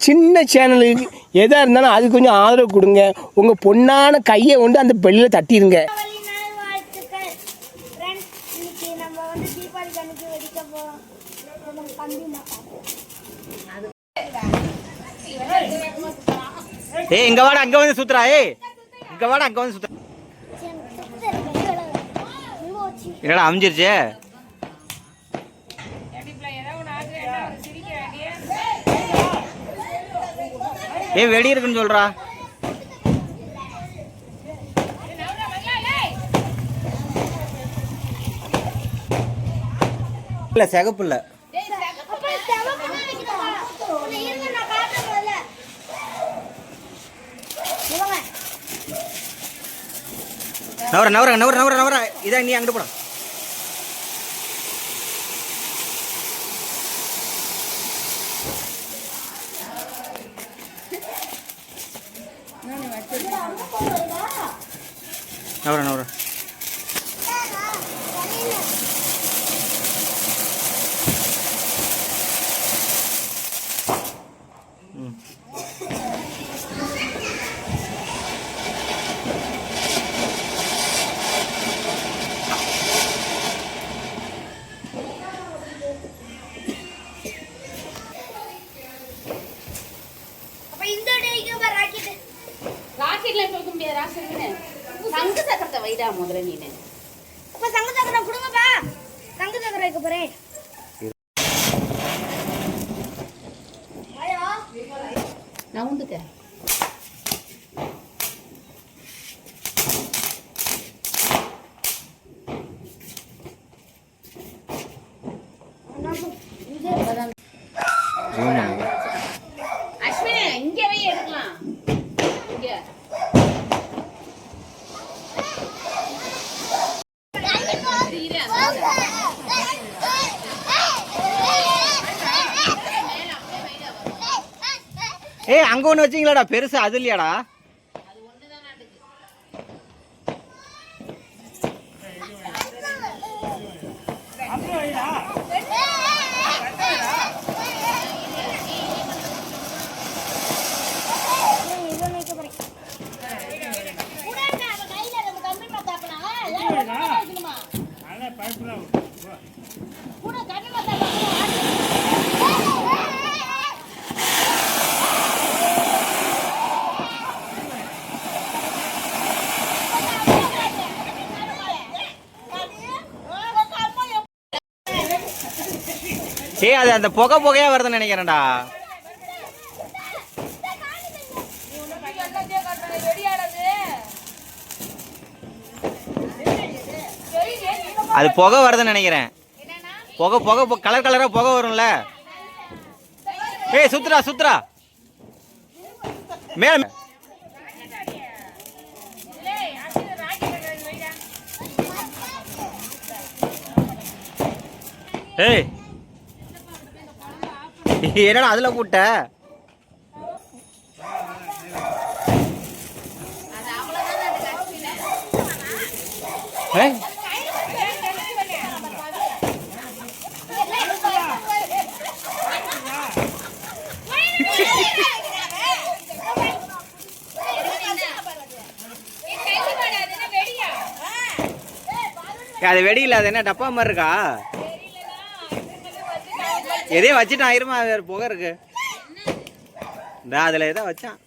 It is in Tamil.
சின்ன சேனலுக்கு எதாக இருந்தாலும் அது கொஞ்சம் ஆதரவு கொடுங்க. உங்கள் பொண்ணான கையை கொண்டு அந்த பெல்லில் தட்டிடுங்க ஏய் இங்க வாடா அங்க வந்து சுத்துறா ஏய். இங்க வாடா அங்க வந்து சுத்துறா என்னடா அமைஞ்சிருச்சு? ஏ வெடி இருக்குன்னு சொல்றா. இல்லை சிகப்பு இல்லை. நவர நவர நவர நவர நவர. இதான் நீ அங்கிட்டு போடா. நவரா நவரா ராக்கெட்ல தூக்க முடியாது சங்கு சக்கரத்தை வைடா முதல்ல நீனு அப்ப சங்கு சக்கரம் கொடுங்கப்பா சங்கு சக்கரம் வைக்க போறேன் நவுந்துக்க அஸ்வினி இங்க வை எடுக்கலாம் இங்க இரு, அங்க. ஏய் அங்க ஒண்ணு வச்சீங்களாடா? பெருசு அது இல்லையாடா? கூட ஏய் அது அந்த புகை புகையா வருதுன்னு நினைக்கிறேன்டா. அது புகை வருதுன்னு நினைக்கிறேன். புகை புகை கலர் கலராக புகை வரும்ல. ஏய் சுத்துறா சுத்துறா மேல ஏய். என்னடா அதுல கூட்ட? அது வெடி இல்ல அது என்ன டப்பா மாதிரி இருக்கா? எதையும் வச்சுட்டான் ஆயிருமா வேறு புகை இருக்கு. இந்த அதில் எதோ வச்சான்.